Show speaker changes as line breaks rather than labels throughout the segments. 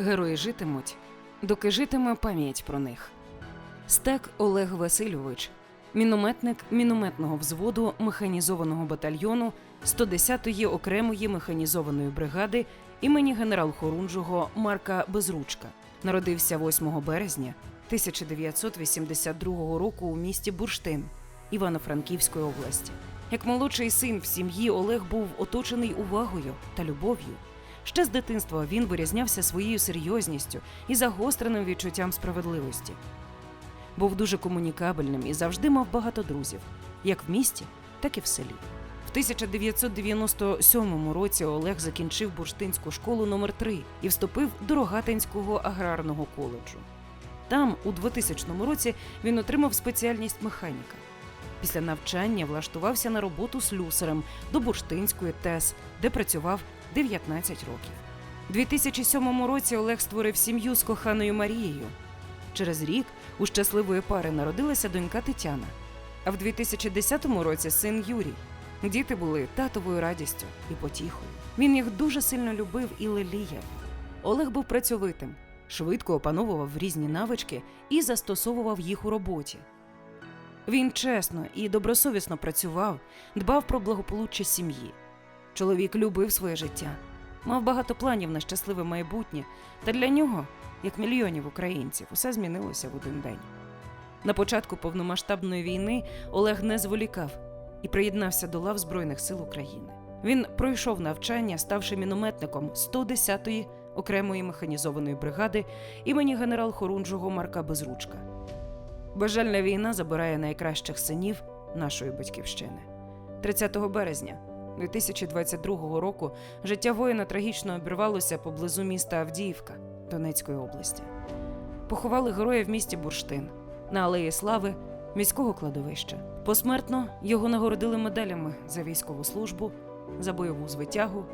Герої житимуть, доки житиме пам'ять про них. Стек Олег Васильович, мінометник мінометного взводу механізованого батальйону 110-ї окремої механізованої бригади імені генерал Хорунжого Марка Безручка. Народився 8 березня 1982 року у місті Бурштин Івано-Франківської області. Як молодший син в сім'ї Олег був оточений увагою та любов'ю. Ще з дитинства він вирізнявся своєю серйозністю і загостреним відчуттям справедливості. Був дуже комунікабельним і завжди мав багато друзів, як в місті, так і в селі. В 1997 році Олег закінчив бурштинську школу номер 3 і вступив до Рогатинського аграрного коледжу. Там, у 2000 році, він отримав спеціальність механіка. Після навчання влаштувався на роботу слюсарем до Бурштинської ТЕС, де працював 19 років. У 2007 році Олег створив сім'ю з коханою Марією. Через рік у щасливої пари народилася донька Тетяна, а в 2010 році син Юрій. Діти були татовою радістю і потіхою. Він їх дуже сильно любив і леліяв. Олег був працьовитим, швидко опановував різні навички і застосовував їх у роботі. Він чесно і добросовісно працював, дбав про благополуччя сім'ї. Чоловік любив своє життя, мав багато планів на щасливе майбутнє, та для нього, як мільйонів українців, усе змінилося в один день. На початку повномасштабної війни Олег не зволікав і приєднався до лав Збройних сил України. Він пройшов навчання, ставши мінометником 110-ї окремої механізованої бригади імені генерал Хорунжого Марка Безручка. Бажальна війна забирає найкращих синів нашої батьківщини. 30 березня 2022 року життя воїна трагічно обірвалося поблизу міста Авдіївка Донецької області. Поховали героя в місті Бурштин на алеї Слави міського кладовища. Посмертно його нагородили медалями за військову службу, за бойову звитягу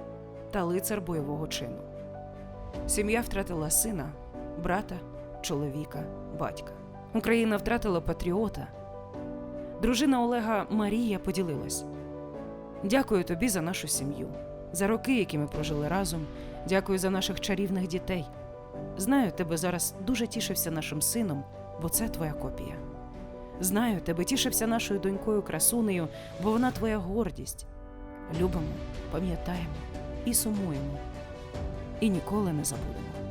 та лицар бойового чину. Сім'я втратила сина, брата, чоловіка, батька. Україна втратила патріота. Дружина Олега Марія поділилась. Дякую тобі за нашу сім'ю, за роки, які ми прожили разом. Дякую за наших чарівних дітей. Знаю, тебе зараз дуже тішився нашим сином, бо це твоя копія. Знаю, тебе тішився нашою донькою красунею, бо вона твоя гордість. Любимо, пам'ятаємо і сумуємо, і ніколи не забудемо.